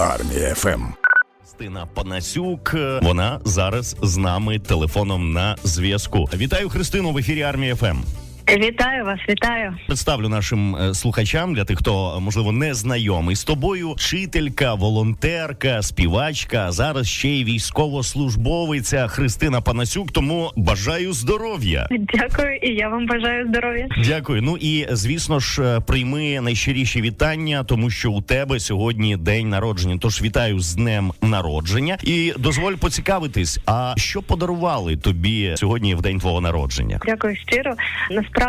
Армія ФМ. Христина Панасюк. Вона зараз з нами телефоном на зв'язку. Вітаю Христину в ефірі Армія ФМ. Вітаю вас, вітаю. Представлю нашим е, слухачам для тих, хто е, можливо не знайомий з тобою. Вчителька, волонтерка, співачка, а зараз ще й військовослужбовиця Христина Панасюк. Тому бажаю здоров'я. Дякую, і я вам бажаю здоров'я. Дякую. Ну і звісно ж, е, прийми найщиріші вітання, тому що у тебе сьогодні день народження. Тож вітаю з днем народження і дозволь поцікавитись. А що подарували тобі сьогодні в день твого народження? Дякую щиро. Насправді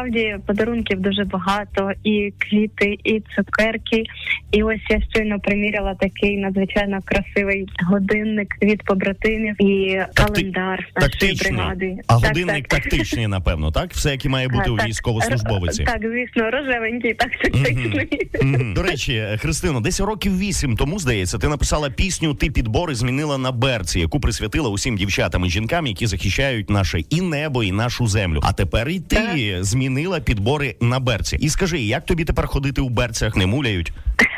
подарунків дуже багато, і квіти, і цукерки. І ось я щойно приміряла такий надзвичайно красивий годинник від побратимів і календар нашої бригади. А Так, годинник так. тактичний, напевно, так? Все, як і має бути А, у військовослужбовиці. Так, звісно, рожевенький, так тактичний. До речі, Христино, десь років вісім тому здається, ти написала пісню Ти підбори змінила на берці, яку присвятила усім дівчатам і жінкам, які захищають наше і небо, і нашу землю. А тепер і ти змінила підбори на берці. І скажи, як тобі тепер ходити у берцях? Не муляють?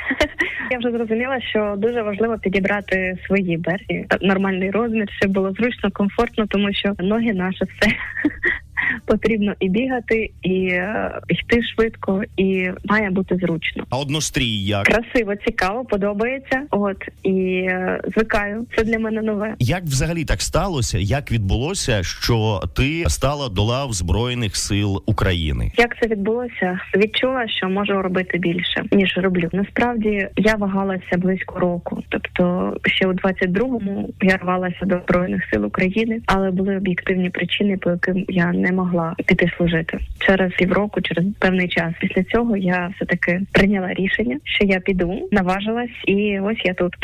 Я вже зрозуміла, що дуже важливо підібрати свої берці, нормальний розмір, щоб було зручно, комфортно, тому що ноги наше все потрібно і бігати, і е, йти швидко, і має бути зручно. А однострій як? Красиво, цікаво, подобається. От і е, звикаю. Це для мене нове. Як взагалі так сталося? Як відбулося, що ти стала до лав збройних сил України? Як це відбулося? Відчула, що можу робити більше ніж роблю. Насправді я вагалася близько року. Тобто, ще у 22-му я рвалася до збройних сил України, але були об'єктивні причини, по яким я не могла піти служити через півроку, через певний час. Після цього я все таки прийняла рішення, що я піду, наважилась, і ось я тут.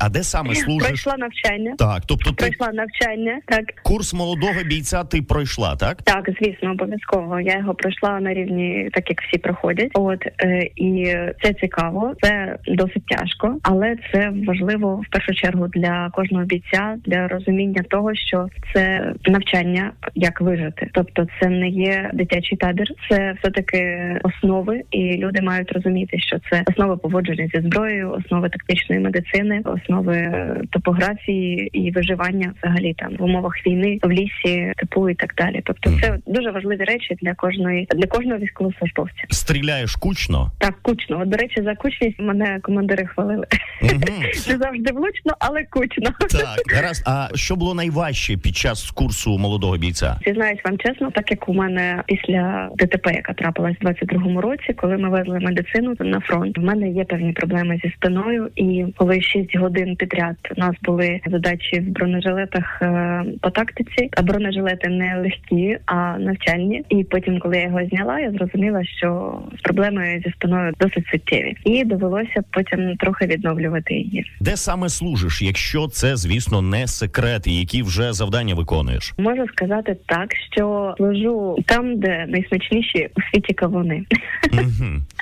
А де саме служиш? пройшла навчання. Так, тобто ти Пройшла навчання, так курс молодого бійця ти пройшла, так? Так, звісно, обов'язково. Я його пройшла на рівні, так як всі проходять. От е, і це цікаво, це досить тяжко, але це важливо в першу чергу для кожного бійця для розуміння того, що це навчання, як вижити. Тобто, це не є дитячий табір, це все таки основи, і люди мають розуміти, що це основи поводження зі зброєю, основи тактичної медицини, основи топографії і виживання взагалі там в умовах війни в лісі, типу і так далі. Тобто, це дуже важливі речі для кожної для кожного військовослужбовця. Стріляєш кучно. Так, кучно. От, до речі, за кучність мене командири хвалили. Не завжди влучно, але кучно. Так, гаразд. А що було найважче під час курсу молодого бійця? Зізнаюсь вам чесно, так як у мене після ДТП, яка трапилась в 22-му році, коли ми везли медицину на фронт, в мене є певні проблеми зі спиною. І коли 6 годин підряд у нас були задачі в бронежилетах е, по тактиці, а бронежилети не легкі, а навчальні. І потім, коли я його зняла, я зрозуміла, що проблеми зі спиною досить суттєві, і довелося потім трохи відновлювати її. Де саме служиш, якщо це, звісно, не секрет, і які вже завдання виконуєш? Можу сказати так, що служу там, де найсмачніші у світі кавуни.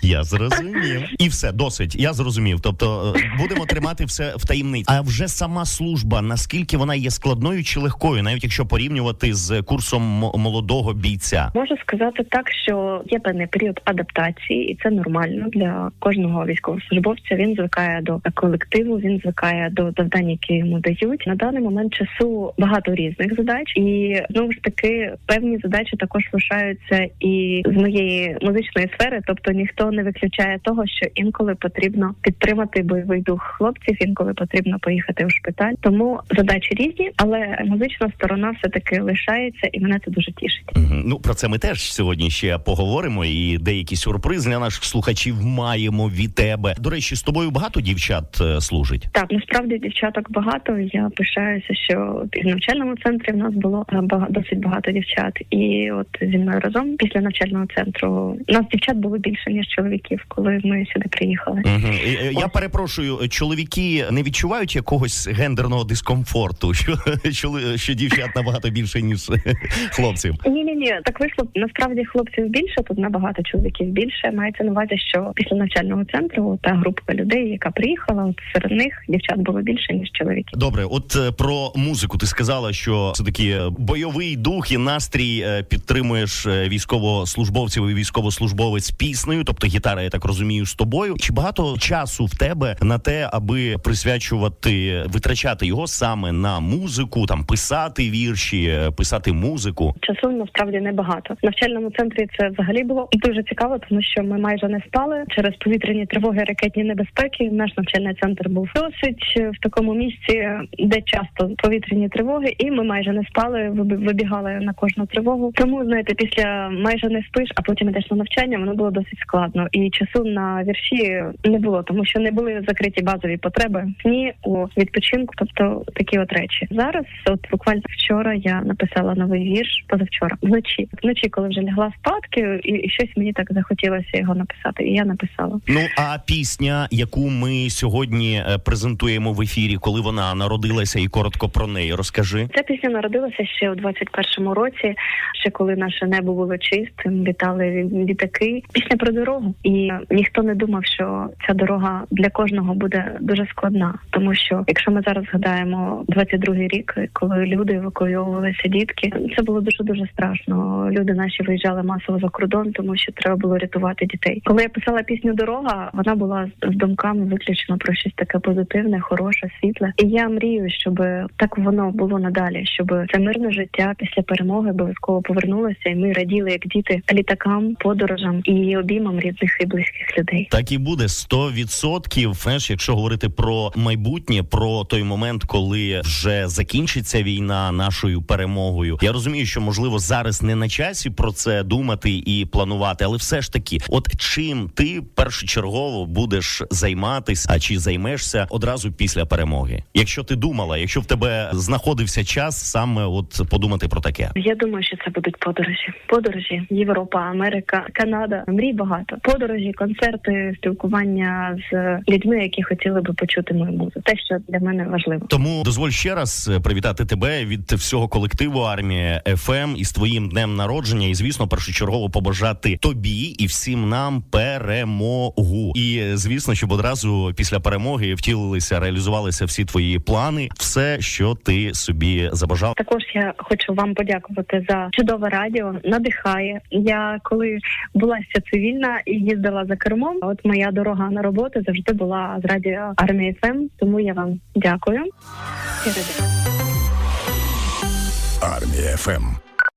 Я зрозумів. І все, досить. Я зрозумів. Тобто е, будемо тримати все в таємниці. А вже сама служба, наскільки вона є складною чи легкою, навіть якщо порівнювати з курсом мо- молодого бійця? Можу сказати так, що є певний період адаптації, і це нормально для кожного військовослужбовця. Він звикає до колективу, він звикає до завдань, які йому дають. На даний момент часу багато різних задач, і знову ж таки певні задачі також лишаються і з моєї музичної сфери, тобто ніхто не виключає того, що інколи потрібно підтримати бойовий дух хлопців, інколи потрібно поїхати в шпиталь. Тому задачі різні, але музична сторона все таки лишається, і мене це дуже тішить. Ну про це ми теж сьогодні ще поговоримо. І деякі сюрпризи для наших слухачів маємо від тебе. До речі, з тобою багато дівчат е, служить. Так, насправді дівчаток багато. Я пишаюся, що в навчальному центрі в нас було е, досить багато дівчат. І от зі мною разом після навчального центру нас дівчат було більше ніж чоловіків, коли ми сюди приїхали. Угу. Я перепрошую, чоловіки не відчувають якогось гендерного дискомфорту, що, що, що дівчат набагато більше ніж хлопців. Ні, ні, ні, так вийшло. Насправді хлопців більше, тут набагато чоловіків більше. Мається на увазі, що після навчального центру та група людей, яка приїхала, от серед них дівчат було більше ніж чоловіків. Добре, от е, про музику ти сказала, що це такий е, бойовий дух і настрій е, підтримуєш е, військовослужбовців і військовослужбовець піснею, тобто гітара, я так розумію, з тобою. Чи багато часу в тебе на те, аби присвячувати, витрачати його саме на музику, там писати вірші, е, писати музику? Часу насправді небагато. В навчальному центрі це взагалі було дуже цікаво, тому що ми майже не спали через повітряні тривоги, ракетні небезпеки. Наш навчальний центр був досить в такому місці, де часто повітряні тривоги, і ми майже не спали. Вибігали на кожну тривогу. Тому знаєте, після майже не спиш, а потім йдеш на навчання. Воно було досить складно. І часу на вірші не було, тому що не були закриті базові потреби сні у відпочинку, тобто такі от речі. Зараз, от буквально вчора, я написала новий вірш позавчора вночі. Вночі, коли вже лягла спадки, і, і щось мені так захотілося його написати, і я написала. Ну а пісня, яку ми сьогодні е, презентуємо в ефірі, коли вона народилася, і коротко про неї розкажи. Ця пісня народилася ще у 21-му році, ще коли наше небо було чистим, літали літаки. Пісня про дорогу, і ніхто не думав, що ця дорога для кожного буде дуже складна, тому що якщо ми зараз згадаємо 22-й рік, коли люди евакуйовувалися дітки, це було дуже дуже страшно. Люди наші виїжджали масово за кордон, тому що треба було рятувати дітей. Коли я писала пісню Дорога, вона була з думками виключно про щось таке позитивне, хороше, світле. І я мрію, щоб так воно було надалі, щоб це мирне життя після перемоги обов'язково повернулося, і ми раділи як діти літакам, подорожам і обіймам рідних і близьких людей. Так і буде 100%. Знаєш, якщо говорити про майбутнє, про той момент, коли вже закінчиться війна нашою перемогою. Я розумію, що можливо зараз не на часі про це думати і планувати, але все ж таки, от чим ти першочергово будеш займатись, а чи займешся одразу після перемоги? Якщо ти думала, якщо в тебе знаходився час саме от подумати про таке. Я думаю, що це будуть подорожі. Подорожі, Європа, Америка, Канада. Мрій багато. Подорожі, концерти, спілкування з людьми, які хотіли би почути мою музику. Те, що для мене важливо. Тому дозволь ще раз е, привітати тебе від всього колективу армія ФМ із твоїм днем народження. І звісно, першочергово побажати тобі і всім нам перемогу. І звісно, щоб одразу після перемоги втілилися, реалізувалися всі твої плани, все, що ти собі забажав. Також я хочу вам подякувати за чудове радіо. Надихає. Я коли була ще цивільна і їздила за кермом. От моя дорога на роботу завжди була з радіо армія ФМ. Тому я вам. Дякую. Армія ФМ.